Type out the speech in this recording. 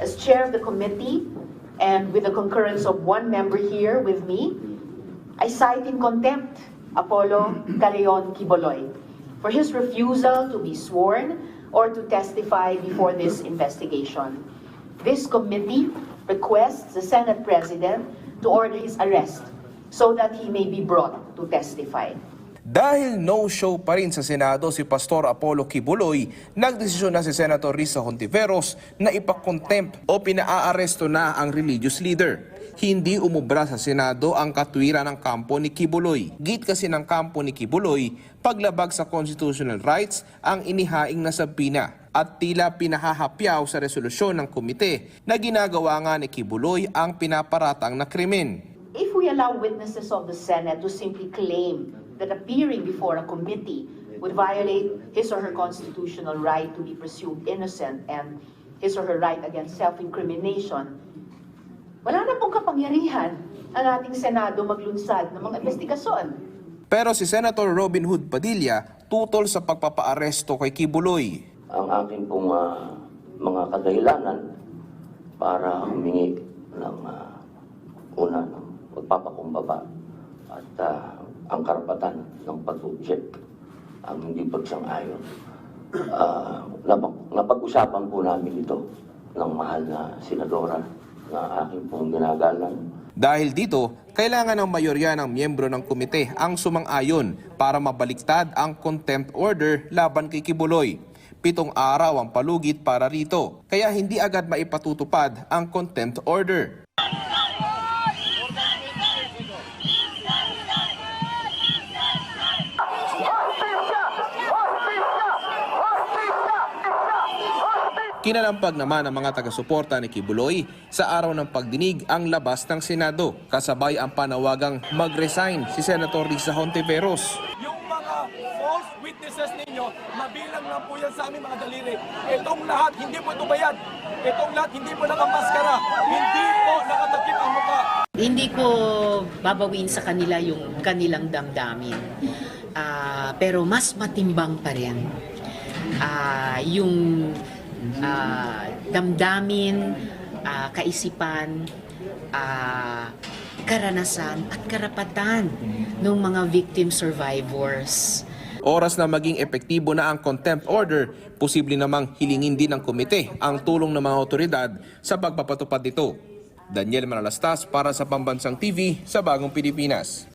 as chair of the committee and with the concurrence of one member here with me, I cite in contempt Apollo Caleon Quiboloy for his refusal to be sworn or to testify before this investigation. This committee requests the Senate President to order his arrest so that he may be brought to testify. Dahil no-show pa rin sa Senado si Pastor Apollo Kibuloy, nagdesisyon na si Senator Risa Hontiveros na ipakontempt o pinaaresto na ang religious leader. Hindi umubra sa Senado ang katwiran ng kampo ni Kibuloy. Git kasi ng kampo ni Kibuloy, paglabag sa constitutional rights ang inihaing na sabina at tila pinahahapyaw sa resolusyon ng komite na ginagawa nga ni Kibuloy ang pinaparatang na krimen. If we allow witnesses of the Senate to simply claim that appearing before a committee would violate his or her constitutional right to be presumed innocent and his or her right against self-incrimination, wala na pong kapangyarihan ang ating Senado maglunsad ng mga investigasyon. Pero si Senator Robin Hood Padilla tutol sa pagpapaaresto kay Kibuloy. ang aking pong ah, mga kadahilanan para humingi ng ah, una ng pagpapakumbaba at ah, ang karapatan ng pag-object ang hindi pagsang-ayon. Ah, napag- napag-usapan po namin ito ng mahal na senadora na aking pong ginagalang Dahil dito, kailangan ng mayorya ng miyembro ng komite ang sumang-ayon para mabaliktad ang contempt order laban kay Kibuloy. Pitong araw ang palugit para rito, kaya hindi agad maipatutupad ang contempt order. Kinalampag naman ng mga taga-suporta ni Kibuloy sa araw ng pagdinig ang labas ng Senado. Kasabay ang panawagang mag-resign si Senator Risa Hontiveros. Yung mga false witnesses ninyo, mabilang lang po yan sa aming mga daliri. Itong lahat, hindi po ito bayad. Itong lahat, hindi po nakamaskara. Hindi po nakatakip ang mukha. Hindi ko babawin sa kanila yung kanilang damdamin. Ah, pero mas matimbang pa rin ah, yung ah, damdamin, ah, kaisipan, ah, karanasan at karapatan ng mga victim survivors. Oras na maging epektibo na ang contempt order, posible namang hilingin din ng komite ang tulong ng mga otoridad sa pagpapatupad nito. Daniel Manalastas para sa Pambansang TV sa Bagong Pilipinas.